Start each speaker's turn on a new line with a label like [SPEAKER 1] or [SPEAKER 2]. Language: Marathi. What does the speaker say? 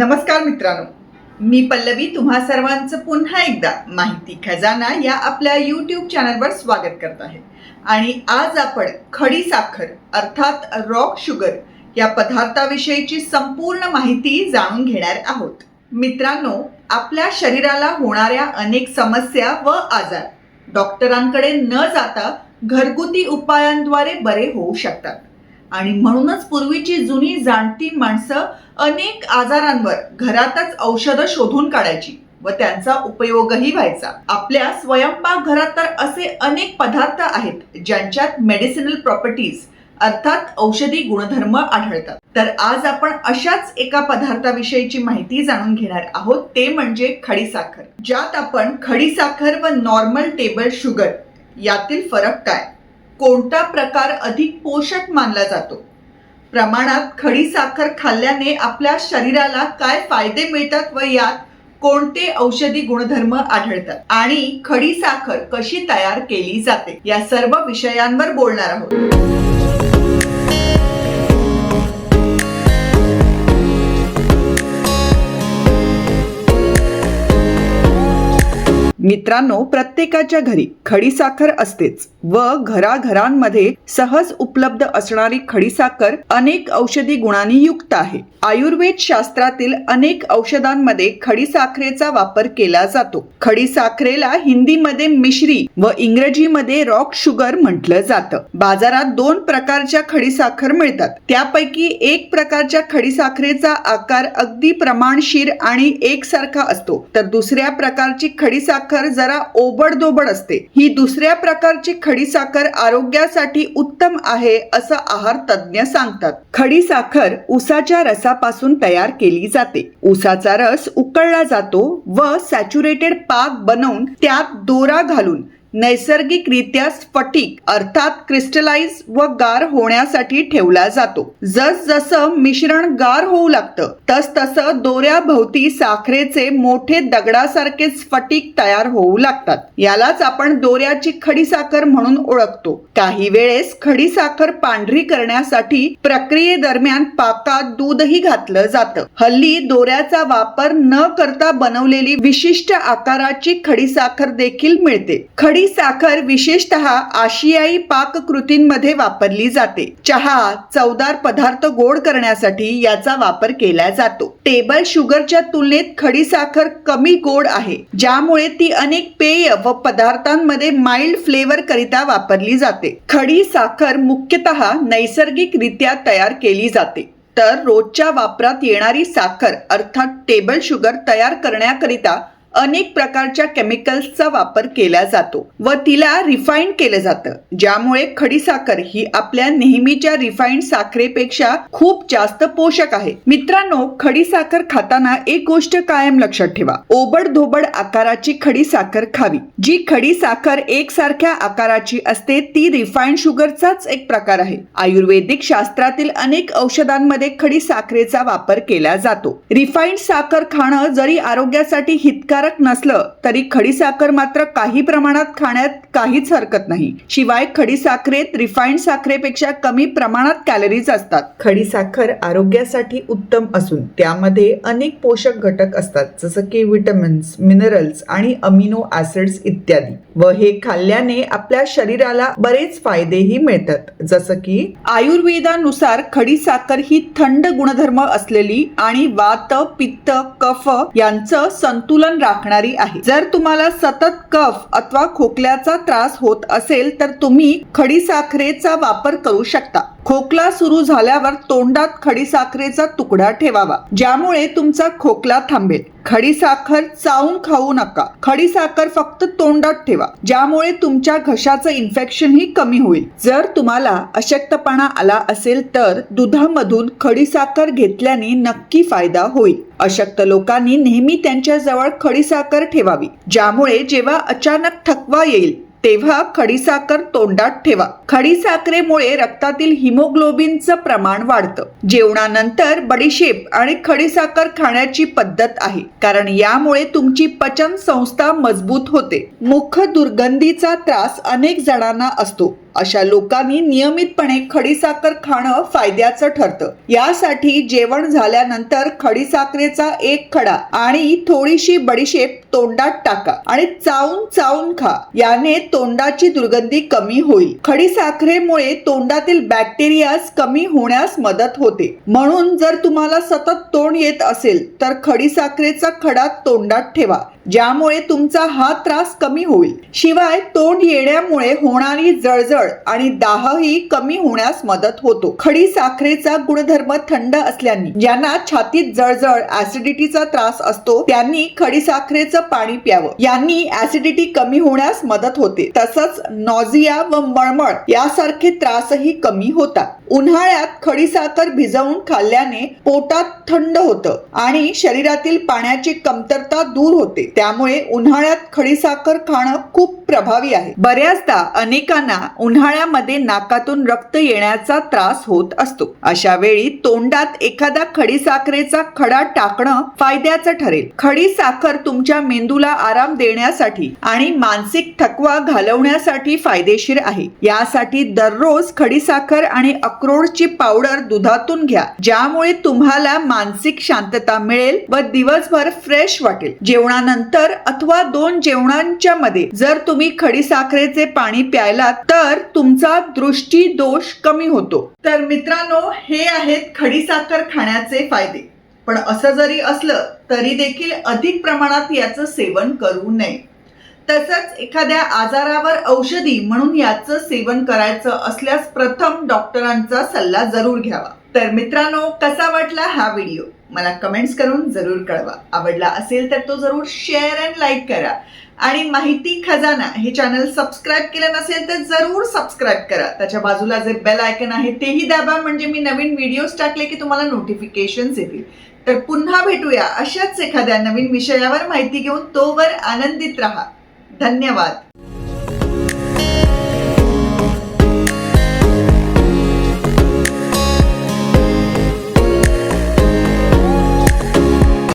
[SPEAKER 1] नमस्कार मित्रांनो. मी पल्लवी तुम्हा सर्वांचं पुन्हा एकदा माहिती खजाना या आपल्या यूट्यूब चॅनलवर स्वागत करत आहे. आणि आज आपण खडी साखर अर्थात रॉक शुगर या पदार्थाविषयीची संपूर्ण माहिती जाणून घेणार आहोत. मित्रांनो आपल्या शरीराला होणाऱ्या अनेक समस्या व आजार डॉक्टरांकडे न जाता घरगुती उपायांद्वारे बरे होऊ शकतात. आणि म्हणूनच पूर्वीची जुनी जाणती माणसं अनेक आजारांवर घरातच औषधं शोधून काढायची व त्यांचा उपयोगही व्हायचा. आपल्या स्वयंपाक घरात तर असे अनेक पदार्थ आहेत ज्यांच्यात मेडिसिनल प्रॉपर्टीज अर्थात औषधी गुणधर्म आढळतात. तर आज आपण अशाच एका पदार्थाविषयीची माहिती जाणून घेणार आहोत ते म्हणजे खडीसाखर ज्यात आपण खडीसाखर व नॉर्मल टेबल शुगर यातील फरक काय? कोणता प्रकार अधिक पोषक मानला जातो? प्रमाणात खडी साखर खाल्ल्याने आपल्या शरीराला काय फायदे मिळतात व यात कोणते औषधी गुणधर्म आढळतात? आणि खडी साखर कशी तयार केली जाते? या सर्व विषयांवर बोलणार आहोत. मित्रांनो प्रत्येकाच्या घरी खडीसाखर असतेच व घराघरांमध्ये सहज उपलब्ध असणारी खडीसाखर अनेक औषधी गुणांनी युक्त आहे. आयुर्वेद शास्त्रातील अनेक औषधांमध्ये खडीसाखरेचा वापर केला जातो. खडीसाखरेला हिंदीमध्ये मिश्री व इंग्रजीमध्ये रॉक शुगर म्हटलं जातं. बाजारात दोन प्रकारच्या खडीसाखर मिळतात. त्यापैकी एक प्रकारच्या खडीसाखरेचा आकार अगदी प्रमाणशीर आणि एकसारखा असतो. तर दुसऱ्या प्रकारची खडीसाखर जरा ओबडदोबड असते. ही दुसऱ्या प्रकारची खडी साखर आरोग्यासाठी उत्तम आहे असं आहार तज्ज्ञ सांगतात. खडी साखर उसाच्या रसापासून तयार केली जाते. उसाचा रस उकळला जातो व सॅच्युरेटेड पाक बनवून त्यात दोरा घालून नैसर्गिकरित्या स्फटिक अर्थात क्रिस्टलाइज व गार होण्यासाठी ठेवला जातो. जस जसं मिश्रण गार होऊ लागतं तस तसं दोऱ्याभोवती साखरेचे मोठे दगडासारखे स्फटिक तयार होऊ लागतात. यालाच आपण दोऱ्याची खडीसाखर म्हणून ओळखतो. काही वेळेस खडीसाखर पांढरी करण्यासाठी प्रक्रियेदरम्यान पाकात दूधही घातलं जातं. हल्ली दोऱ्याचा वापर न करता बनवलेली विशिष्ट आकाराची खडीसाखर देखील मिळते. खडी साखर विशेषतः आशियाई पाककृतींमध्ये वापरली जाते. चहा चवदार पदार्थ गोड करण्यासाठी याचा वापर केला जातो. टेबल शुगरच्या तुलनेत खडी साखर कमी गोड आहे ज्यामुळे ती अनेक पेय व पदार्थांमध्ये माइल्ड फ्लेवर करिता वापरली जाते. खडी साखर मुख्यतः नैसर्गिकरित्या तयार केली जाते. तर रोजच्या वापरात येणारी साखर अर्थात टेबल शुगर तयार करण्याकरिता अनेक प्रकारच्या केमिकल्सचा वापर केला जातो व तिला रिफाईंड केलं जातं. ज्यामुळे खडीसाखर ही आपल्या नेहमीच्या रिफाईंड साखरेपेक्षा खूप जास्त पोषक आहे. मित्रांनो खडीसाखर खाताना एक गोष्ट कायम लक्षात ठेवा. ओबड धोबड आकाराची खडीसाखर खावी. जी खडीसाखर एकसारख्या आकाराची असते ती रिफाईंड शुगरचाच एक प्रकार आहे. आयुर्वेदिक शास्त्रातील अनेक औषधांमध्ये खडीसाखरेचा वापर केला जातो. रिफाईंड साखर खाणं जरी आरोग्यासाठी हितकारक नसलं तरी खडीसाखर मात्र काही प्रमाणात खाण्यात काहीच हरकत नाही. शिवाय खडीसाखरेत रिफाईंड साखरेपेक्षा कमी प्रमाणात कॅलरीज असतात. खडीसाखर आरोग्यासाठी उत्तम असून त्यामध्ये अनेक पोषक घटक असतात जसं की विटमिन्स मिनरल्स आणि अमिनो ऍसिड्स इत्यादी. व हे खाल्ल्याने आपल्या शरीराला बरेच फायदेही मिळतात जसं की आयुर्वेदानुसार खडीसाखर ही थंड गुणधर्म असलेली आणि वात पित्त कफ यांचं संतुलन राखणारी आहे. जर तुम्हाला सतत कफ अथवा खोकल्याचा त्रास होत असेल तर तुम्ही खडीसाखरेचा वापर करू शकता. खोकला सुरू झाल्यावर तोंडात खडीसाखरेचा तुकडा ठेवावा ज्यामुळे तुमचा खोकला थांबेल. खडीसाखर चावून खाऊ नका. खडीसाखर फक्त तोंडात ठेवा. ज्यामुळे तुमच्या घशाचं इन्फेक्शनही कमी होईल. जर तुम्हाला अशक्तपणा आला असेल तर दुधामधून खडीसाखर घेतल्याने नक्की फायदा होईल. अशक्त लोकांनी नेहमी त्यांच्या जवळ खडीसाखर ठेवावी. ज्यामुळे जेव्हा अचानक थकवा येईल तेव्हा खडीसाखर तोंडात ठेवा. खडीसाखरेमुळे रक्तातील हिमोग्लोबिनचं प्रमाण वाढतं. जेवणानंतर बडीशेप आणि खडीसाखर खाण्याची पद्धत आहे. कारण यामुळे तुमची पचन संस्था मजबूत होते. मुख दुर्गंधीचा त्रास अनेक जणांना असतो. अशा लोकांनी नियमितपणे खडीसाखर खाणं फायद्याचं ठरतं. यासाठी जेवण झाल्यानंतर खडीसाखरेचा एक खडा आणि थोडीशी बडीशेप तोंडात टाका आणि चावून चावून खा. याने तोंडाची दुर्गंधी कमी होईल. खडीसाखरेमुळे तोंडातील बॅक्टेरियाज कमी होण्यास मदत होते. म्हणून जर तुम्हाला सतत तोंड येत असेल तर खडीसाखरेचा खडा तोंडात ठेवा. ज्यामुळे तुमचा हा त्रास कमी होईल. शिवाय तोंड येण्यामुळे होणारी जळजळ आणि दाहही कमी होण्यास मदत होतो. खडी साखरेचा गुणधर्म थंड असल्याने ज्यांना छातीत जळजळ ऍसिडिटीचा त्रास असतो त्यांनी खडी साखरेचं पाणी प्यावं. यांनी ऍसिडिटी कमी होण्यास मदत होते. तसंच नॉझिया व मळमळ यासारखे त्रासही कमी होतात. उन्हाळ्यात खडीसाखर भिजवून खाल्ल्याने पोटात थंड होतं आणि शरीरातील पाण्याची कमतरता दूर होते. त्यामुळे उन्हाळ्यात खडीसाखर खाणं खूप प्रभावी आहे. बऱ्याचदा अनेकांना उन्हाळ्यामध्ये नाकातून रक्त येण्याचा त्रास होत असतो. अशा वेळी तोंडात एखादा खडीसाखरेचा खडा टाकणं फायद्याचं ठरेल. खडीसाखर तुमच्या मेंदूला आराम देण्यासाठी आणि मानसिक थकवा घालवण्यासाठी फायदेशीर आहे. यासाठी दररोज खडीसाखर आणि अक्रोडची पावडर दुधातून घ्या ज्यामुळे तुम्हाला मानसिक शांतता मिळेल व दिवसभर फ्रेश वाटेल. जेवणानंतर अथवा दोन जेवणांच्या मध्ये जर तुम्ही खडीसाखरेचे पाणी प्यायलात तर तुमचा दृष्टी दोष कमी होतो. तर मित्रांनो हे आहेत खडीसाखर खाण्याचे फायदे. पण असं जरी असलं तरी देखील अधिक प्रमाणात याचं सेवन करू नये. तसंच एखाद्या आजारावर औषधी म्हणून याचं सेवन करायचं असल्यास प्रथम डॉक्टरांचा सल्ला जरूर घ्यावा. तर मित्रांनो कसा वाटला हा व्हिडिओ? मला कमेंट्स करून जरूर कळवा. आवडला असेल तर तो जरूर शेअर अँड लाईक करा. आणि माहिती खजाना हे चॅनल सबस्क्राईब केलं नसेल तर जरूर सबस्क्राईब करा. त्याच्या बाजूला जे बेल आयकन आहे तेही दाबा म्हणजे मी नवीन व्हिडिओज टाकले की तुम्हाला नोटिफिकेशन्स येतील. तर पुन्हा भेटूया अशाच एखाद्या नवीन विषयावर माहिती घेऊन तोवर आनंदित राहा. धन्यवाद.